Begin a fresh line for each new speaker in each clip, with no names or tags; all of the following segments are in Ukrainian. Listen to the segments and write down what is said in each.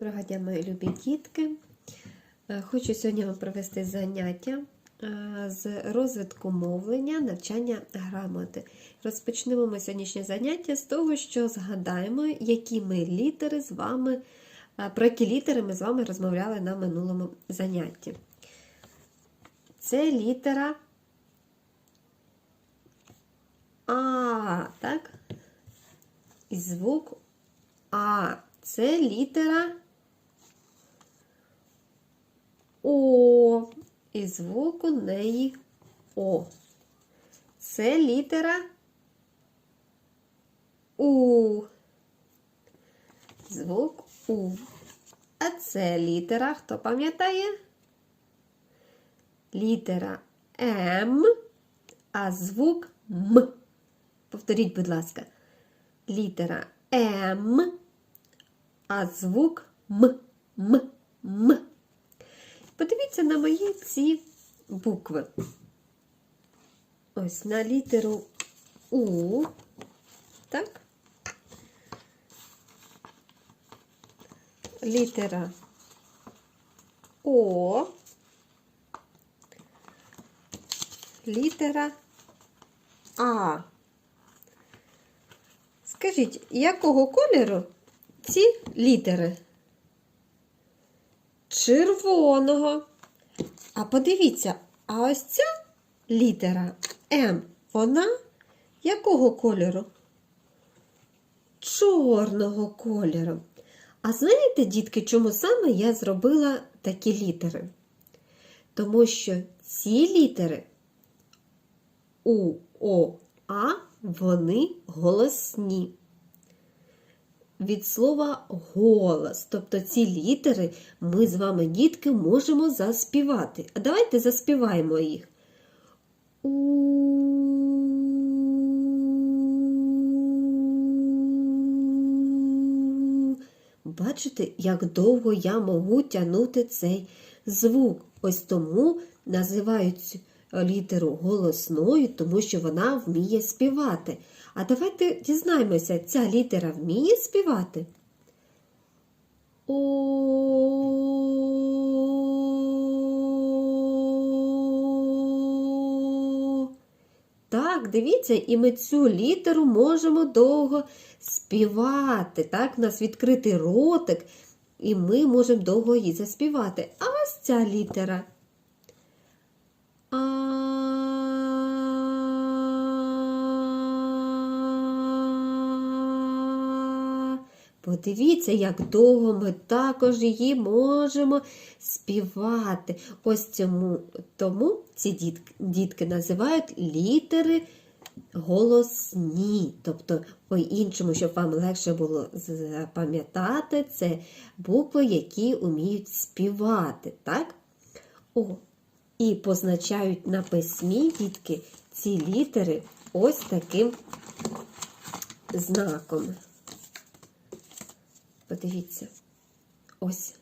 Доброго мої любі дітки. Е, Хочу сьогодні вам провести заняття е, з розвитку мовлення, навчання грамоти. Розпочнемо ми сьогоднішнє заняття з того, що згадаємо, які ми літери з вами, е, про які літери ми з вами розмовляли на минулому занятті. Це літера А, так? І звук А. Це літера О. І звук у неї О. Це літера У. Звук У. А це літера, хто пам'ятає? Літера М, а звук М. Повторіть, будь ласка. Літера М, а звук М. М. М. Подивіться на мої ці букви. Ось на літеру У. Так? Літера О. Літера А. Скажіть, якого кольору ці літери? Червоного. А подивіться, а ось ця літера М, вона якого кольору? Чорного кольору. А знаєте, дітки, чому саме я зробила такі літери? Тому що ці літери У, О, А, вони голосні. Від слова голос. Тобто ці літери ми з вами, дітки, можемо заспівати. А давайте заспіваємо їх. Бачите, як довго я можу тягнути цей звук. Ось тому називають літеру голосною, тому що вона вміє співати. А давайте дізнаємося, ця літера вміє співати? О. Так, дивіться, і ми цю літеру можемо довго співати. Так, у нас відкритий ротик, і ми можемо довго її заспівати. А ось ця літера. Подивіться, як довго ми також її можемо співати. Ось цьому тому ці дітки, дітки називають літери голосні. Тобто, по-іншому, щоб вам легше було запам'ятати, це букви, які вміють співати. Так? О, і позначають на письмі дітки ці літери ось таким знаком. Подивіться, ось.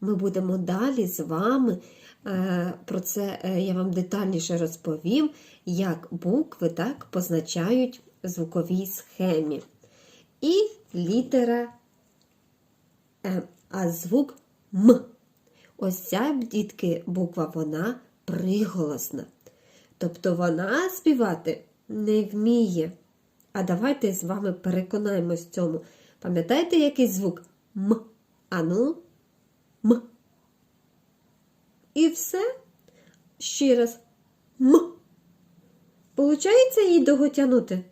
Ми будемо далі з вами. е, Про це е, я вам детальніше розповім, як букви так позначають в звуковій схемі. І літера М, а звук М. Ось ця, дітки, буква вона приголосна. Тобто вона співати не вміє. А давайте з вами переконаємось в цьому. Пам'ятаєте який звук? М. Ану, М. І все. Ще раз М. Получається їй довго тягнути?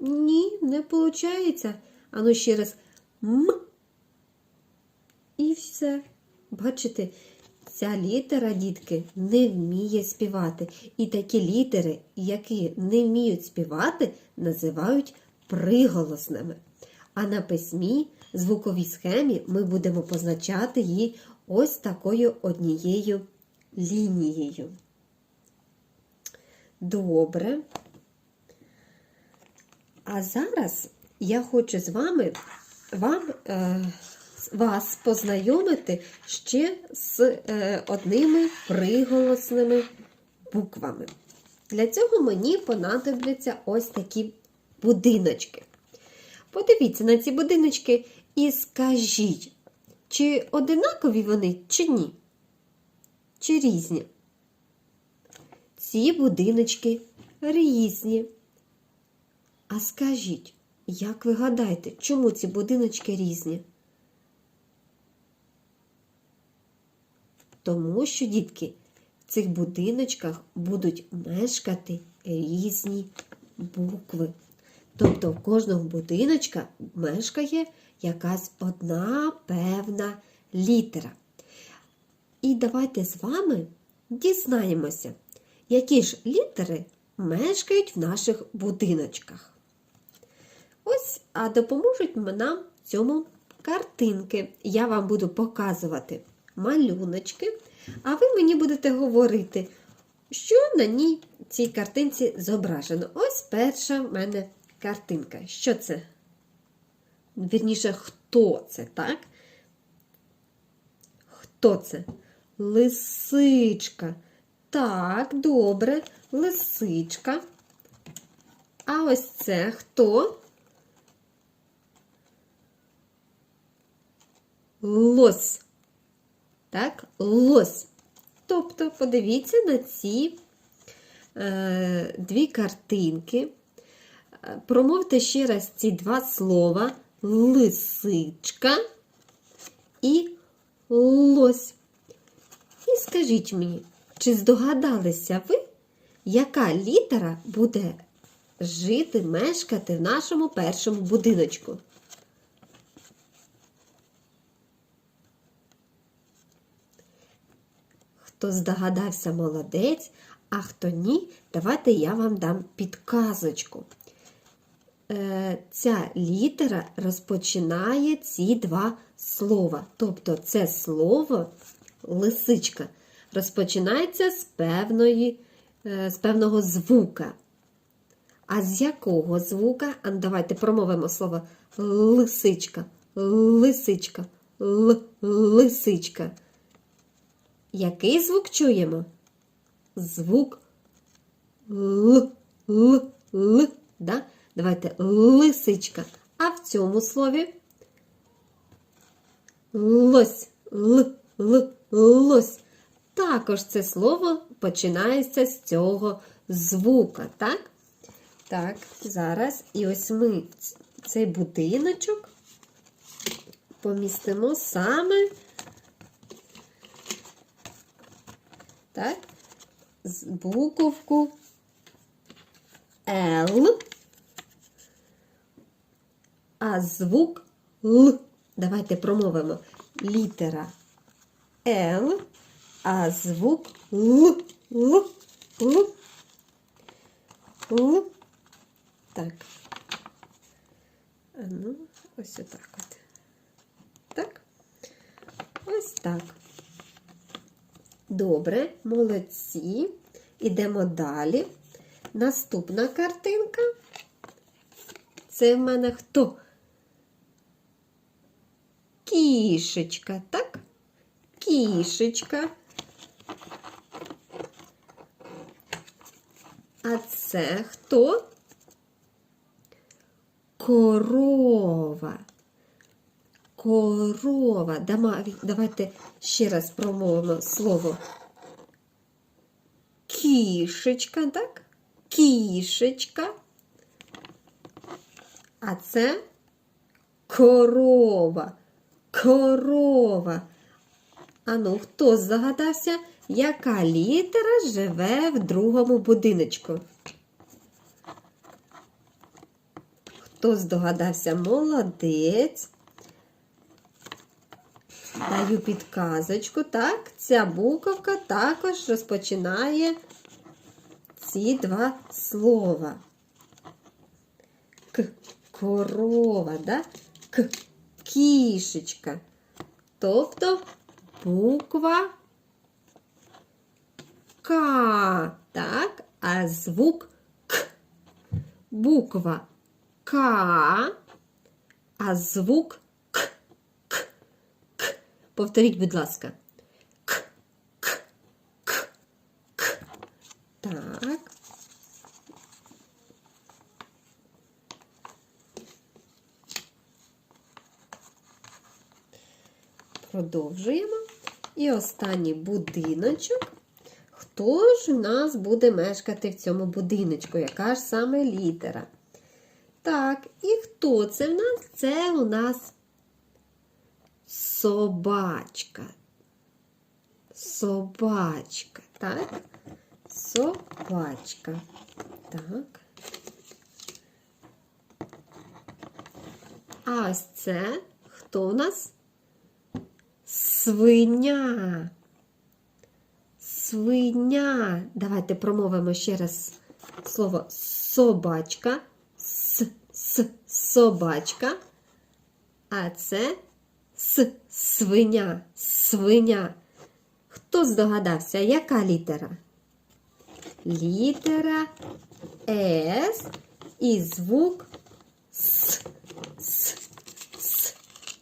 Ні, не виходить. Ану ще раз М. І все. Бачите, ця літера, дітки, не вміє співати. І такі літери, які не вміють співати, називають приголосними. А на письмі, звуковій схемі, ми будемо позначати її ось такою однією лінією. Добре. А зараз я хочу з вами вам. Е, вас познайомити ще з е, одними приголосними буквами. Для цього мені понадобляться ось такі будиночки. Подивіться на ці будиночки, і скажіть, чи одинакові вони, чи ні? Чи різні? Ці будиночки різні. А скажіть, як ви гадаєте, чому ці будиночки різні? Тому що, дітки, в цих будиночках будуть мешкати різні букви. Тобто в кожного будиночка мешкає якась одна певна літера. І давайте з вами дізнаємося, які ж літери мешкають в наших будиночках. Ось, а допоможуть нам в цьому картинки. Я вам буду показувати малюночки, а ви мені будете говорити, що на ній цій картинці зображено. Ось перша в мене картинка. Що це? Вірніше, хто це, так? Хто це? Лисичка. Так, добре, лисичка. А ось це хто? Лось. Так, лось. Тобто, подивіться на ці е, дві картинки. Промовте ще раз ці два слова лисичка і лось. І скажіть мені, чи здогадалися ви, яка літера буде жити, мешкати в нашому першому будиночку? Хто здогадався, молодець, а хто ні, давайте я вам дам підказочку. Е, Ця літера розпочинає ці два слова. Тобто це слово лисичка розпочинається з, певної, е, з певного звука. А з якого звука? А ну, давайте промовимо слово лисичка, лисичка, л, лисичка. Який звук чуємо? Звук Л, Л, Л. Да? Давайте лисичка. А в цьому слові лось, Л, Л, лось. Також це слово починається з цього звука, так? Так, зараз. І ось ми цей будиночок помістимо саме так, з буковку Л, а звук Л. Давайте промовимо літера Л, а звук Л, Л, Л, Л. Так. Ну, ось отак от. Так. Ось так. Добре, молодці. Ідемо далі. Наступна картинка. Це в мене хто? Кішечка, так? Кішечка. А це хто? Корова. Корова. Давайте ще раз промовимо слово. Кішечка, так? Кішечка. А це корова. Корова. Ану, хто здогадався, яка літера живе в другому будиночку? Хто здогадався? Молодець. Даю підказочку. Так, ця буковка також розпочинає ці два слова. К корова, да? К кішечка. Тобто буква К, так, а звук К. Буква К, а звук К. К. К. Повторіть, будь ласка. Продовжуємо. І останній будиночок. Хто ж у нас буде мешкати в цьому будиночку? Яка ж саме літера? Так, і хто це в нас? Це у нас собачка. Собачка, так? Собачка. Так. А ось це хто у нас? Свиня. Свиня. Давайте промовимо ще раз слово собачка. С, с, собачка. А це с, свиня, свиня. Хто здогадався, яка літера? Літера С і звук С. С. С.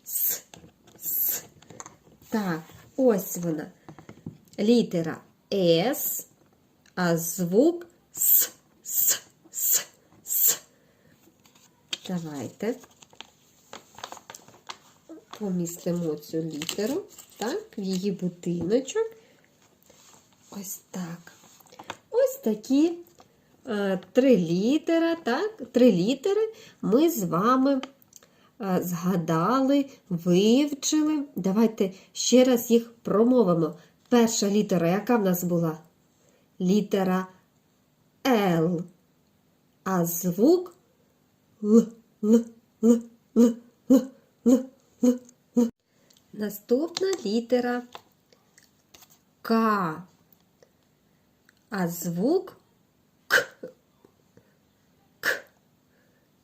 С. С. Так, ось вона. Літера С, а звук С. С. С. С. Давайте помістимо цю літеру, так, в її будиночок. Ось так. Ось такі е, три літера, так, три літери ми з вами згадали, вивчили. Давайте ще раз їх промовимо. Перша літера, яка в нас була? Літера Л. А звук Л, Л, Л, Л, Л, Л, Л, Л. Наступна літера К. А звук К. К.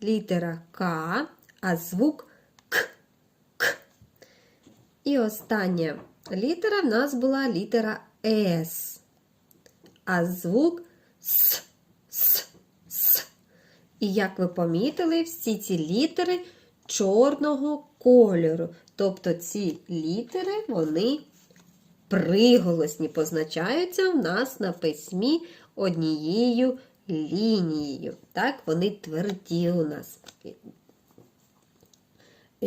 Літера К, а звук К. К. І остання літера в нас була літера С. А звук С. С. С. І як ви помітили, всі ці літери чорного кольору. Тобто ці літери, вони приголосні позначаються в нас на письмі однією лінією. Так, вони тверді у нас.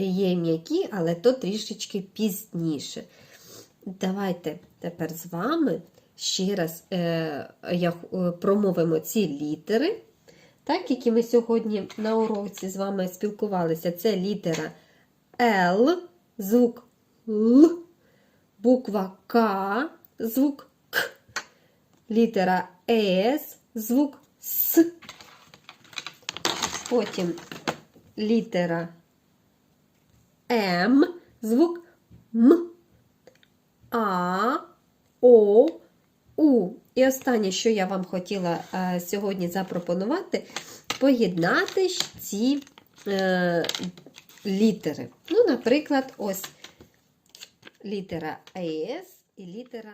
Є м'які, але то трішечки пізніше. Давайте тепер з вами ще раз е, е, промовимо ці літери, так, які ми сьогодні на уроці з вами спілкувалися. Це літера Л, звук Л, буква К, звук К, літера С, звук С. Потім літера М, звук М, А, О, У. І останнє, що я вам хотіла е, сьогодні запропонувати, поєднати ці е, літери. Ну, наприклад, ось літера С і літера